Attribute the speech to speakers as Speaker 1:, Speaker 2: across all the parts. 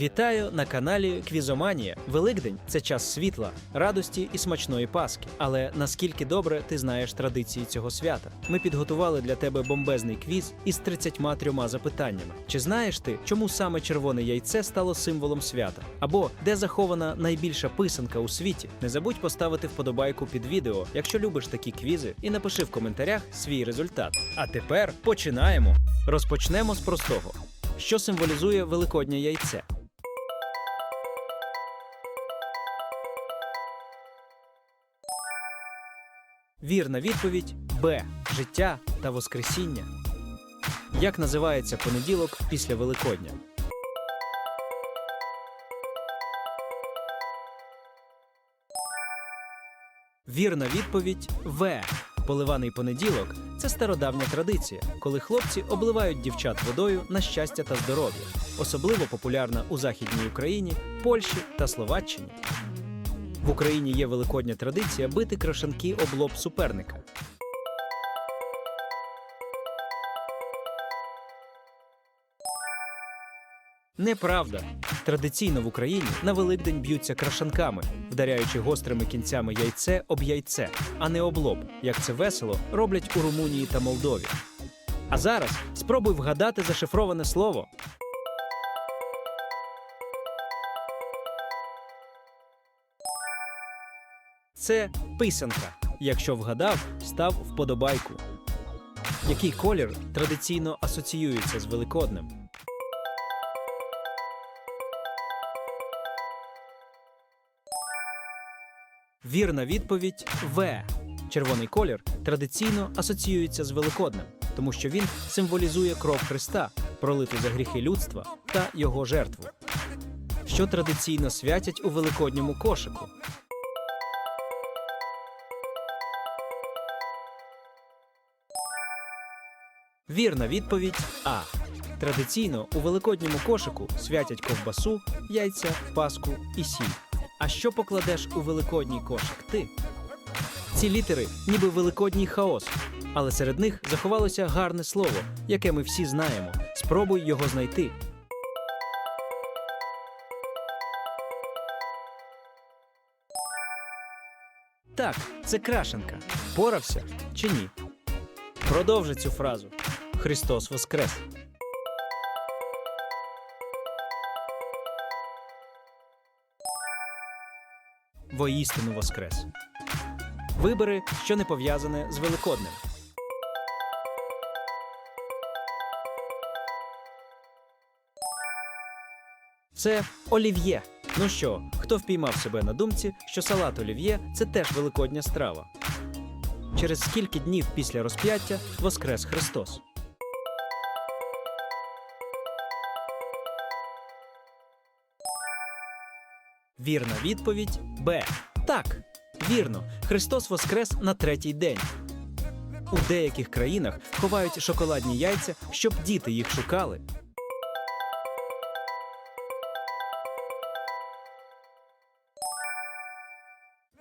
Speaker 1: Вітаю на каналі Квізоманія. Великдень це час світла, радості і смачної паски. Але наскільки добре ти знаєш традиції цього свята? Ми підготували для тебе бомбезний квіз із 33 запитаннями. Чи знаєш ти, чому саме червоне яйце стало символом свята? Або де захована найбільша писанка у світі? Не забудь поставити вподобайку під відео, якщо любиш такі квізи, і напиши в коментарях свій результат. А тепер починаємо. Розпочнемо з простого. Що символізує великоднє яйце? Вірна відповідь Б. Життя та Воскресіння. Як називається понеділок після Великодня? Вірна відповідь В. Поливаний понеділок це стародавня традиція, коли хлопці обливають дівчат водою на щастя та здоров'я, особливо популярна у Західній Україні, Польщі та Словаччині. В Україні є великодня традиція бити крашанки об лоб суперника. Неправда. Традиційно в Україні на Великдень б'ються крашанками, вдаряючи гострими кінцями яйце об яйце, а не об лоб, як це весело роблять у Румунії та Молдові. А зараз спробуй вгадати зашифроване слово. Це писанка. Якщо вгадав, став вподобайку. Який колір традиційно асоціюється з Великоднем? Вірна відповідь В. Червоний колір традиційно асоціюється з Великоднем, тому що він символізує кров Христа, пролиту за гріхи людства та його жертву. Що традиційно святять у великодньому кошику? Вірна відповідь А. Традиційно у великодньому кошику святять ковбасу, яйця, паску і сіль. А що покладеш у великодній кошик ти? Ці літери ніби великодній хаос, але серед них заховалося гарне слово, яке ми всі знаємо. Спробуй його знайти. Так, це крашенка. Порався чи ні? Продовжи цю фразу. Христос Воскрес. Воістину Воскрес. Вибери, що не пов'язане з Великоднем. Це олів'є. Ну що, хто впіймав себе на думці, що салат олів'є це теж великодня страва? Через скільки днів після розп'яття воскрес Христос? Вірна відповідь Б. Так, вірно, Христос воскрес на третій день. У деяких країнах ховають шоколадні яйця, щоб діти їх шукали.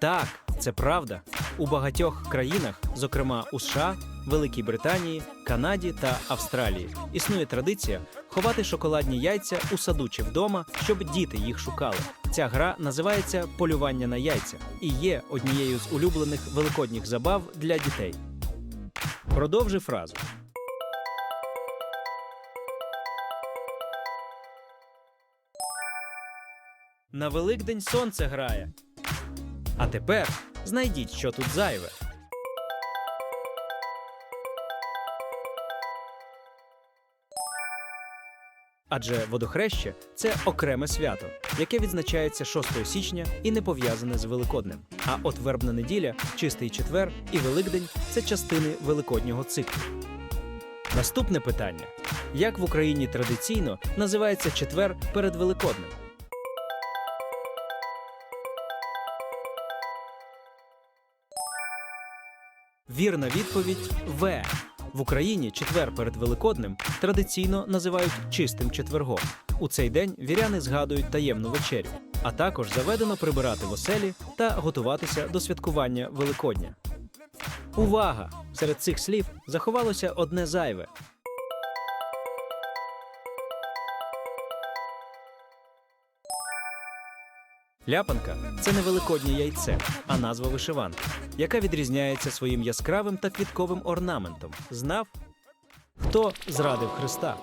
Speaker 1: Так, це правда. У багатьох країнах, зокрема у США, Великій Британії, Канаді та Австралії, існує традиція ховати шоколадні яйця у саду чи вдома, щоб діти їх шукали. Ця гра називається полювання на яйця і є однією з улюблених великодніх забав для дітей. Продовжи фразу. На Великдень сонце грає. А тепер знайдіть, що тут зайве. Адже водохреще це окреме свято, яке відзначається 6 січня і не пов'язане з Великоднем. А от вербна неділя, чистий четвер і Великдень це частини великоднього циклу. Наступне питання: як в Україні традиційно називається четвер перед Великоднем? Вірна відповідь В. В Україні четвер перед Великоднем традиційно називають чистим четвергом. У цей день віряни згадують таємну вечерю, а також заведено прибирати в оселі та готуватися до святкування Великодня. Увага! Серед цих слів заховалося одне зайве. Ляпанка це не великоднє яйце, а назва вишиванки, яка відрізняється своїм яскравим та квітковим орнаментом. Знав, хто зрадив Христа.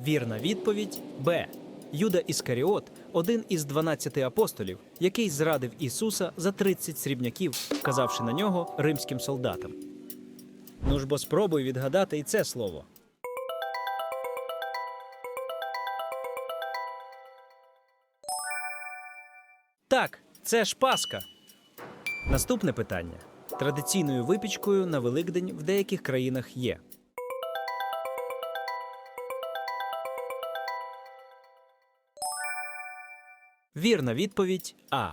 Speaker 1: Вірна відповідь Б. Юда Іскаріот один із 12 апостолів, який зрадив Ісуса за 30 срібняків, вказавши на нього римським солдатам. Ну ж бо спробуй відгадати і це слово. Так, це ж Пасха. Наступне питання. Традиційною випічкою на Великдень в деяких країнах є. Вірна відповідь А.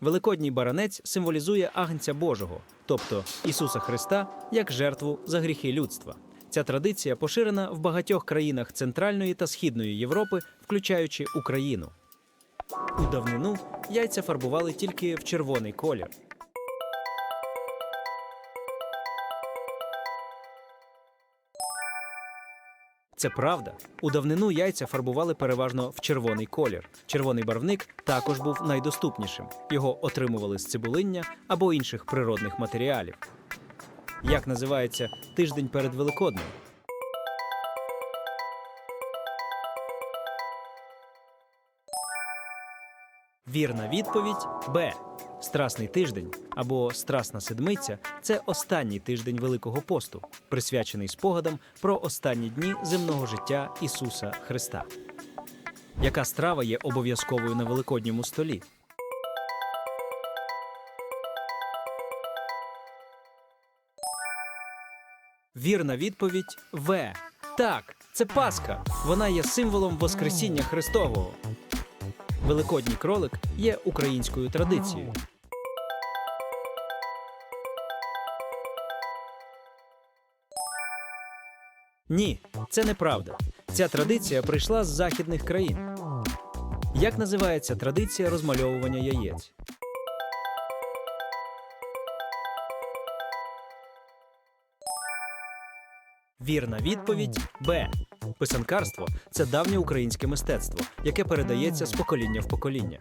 Speaker 1: Великодній баранець символізує агнця Божого, тобто Ісуса Христа, як жертву за гріхи людства. Ця традиція поширена в багатьох країнах Центральної та Східної Європи, включаючи Україну. У давнину яйця фарбували тільки в червоний колір. Це правда. У давнину яйця фарбували переважно в червоний колір. Червоний барвник також був найдоступнішим. Його отримували з цибулиння або інших природних матеріалів. Як називається тиждень перед Великоднем? Вірна відповідь Б. Страсний тиждень або Страсна седмиця це останній тиждень Великого посту, присвячений спогадам про останні дні земного життя Ісуса Христа. Яка страва є обов'язковою на великодньому столі? Вірна відповідь В. Так, це Пасха. Вона є символом Воскресіння Христового. Великодній кролик є українською традицією. Ні, це неправда. Ця традиція прийшла з західних країн. Як називається традиція розмальовування яєць? Вірна відповідь Б. Писанкарство це давнє українське мистецтво, яке передається з покоління в покоління.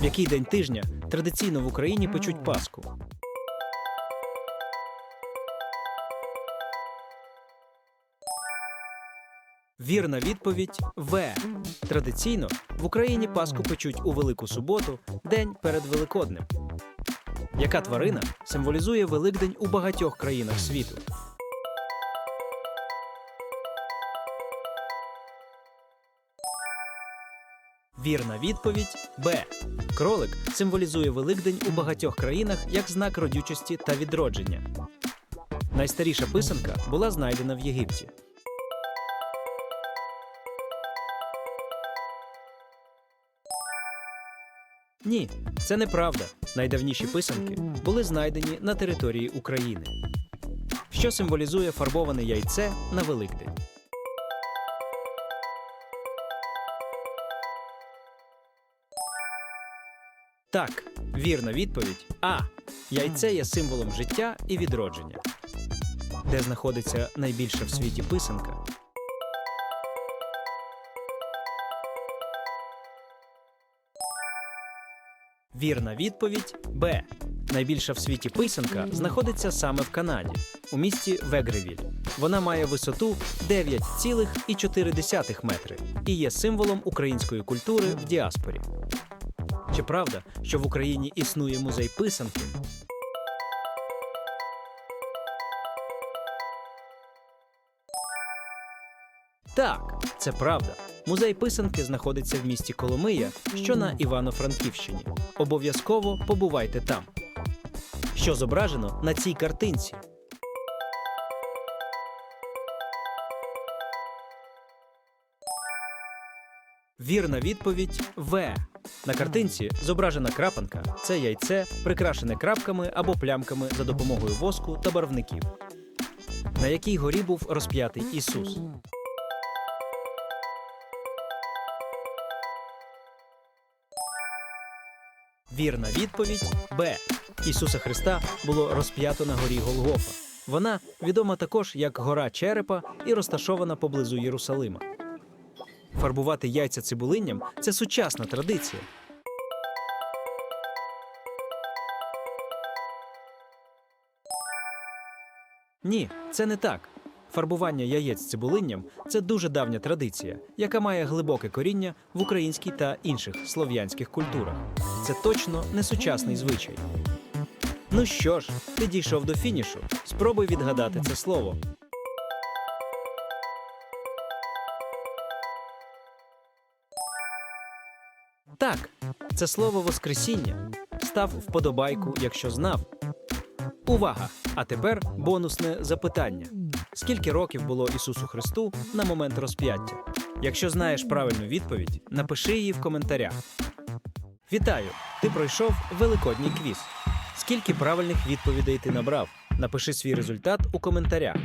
Speaker 1: В який день тижня традиційно в Україні печуть Пасху? Вірна відповідь В. Традиційно в Україні Пасху печуть у Велику суботу, день перед Великоднем. Яка тварина символізує Великдень у багатьох країнах світу? Вірна відповідь Б. Кролик символізує Великдень у багатьох країнах як знак родючості та відродження. Найстаріша писанка була знайдена в Єгипті. Ні, це неправда. Найдавніші писанки були знайдені на території України. Що символізує фарбоване яйце на Великдень? Так, вірна відповідь А. Яйце є символом життя і відродження. Де знаходиться найбільша в світі писанка? Вірна відповідь Б. Найбільша в світі писанка знаходиться саме в Канаді, у місті Вегревіль. Вона має висоту 9,4 метри і є символом української культури в діаспорі. Чи правда, що в Україні існує музей писанки? Так, це правда. Музей писанки знаходиться в місті Коломия, що на Івано-Франківщині. Обов'язково побувайте там. Що зображено на цій картинці? Вірна відповідь В. На картинці зображена крапанка це яйце, прикрашене крапками або плямками за допомогою воску та барвників. На якій горі був розп'ятий Ісус? Вірна відповідь Б. Ісуса Христа було розп'ято на горі Голгофа. Вона відома також як гора черепа і розташована поблизу Єрусалима. Фарбувати яйця цибулинням це сучасна традиція. Ні, це не так. Фарбування яєць цибулинням це дуже давня традиція, яка має глибоке коріння в українській та інших слов'янських культурах. Це точно не сучасний звичай. Ну що ж, ти дійшов до фінішу. Спробуй відгадати це слово. Так, це слово Воскресіння. Став вподобайку, якщо знав. Увага! А тепер бонусне запитання: скільки років було Ісусу Христу на момент розп'яття? Якщо знаєш правильну відповідь, напиши її в коментарях. Вітаю! Ти пройшов великодній квіз. Скільки правильних відповідей ти набрав? Напиши свій результат у коментарях.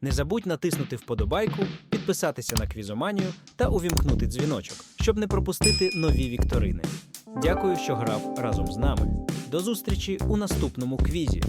Speaker 1: Не забудь натиснути вподобайку, підписатися на квізоманію та увімкнути дзвіночок, щоб не пропустити нові вікторини. Дякую, що грав разом з нами. До зустрічі у наступному квізі.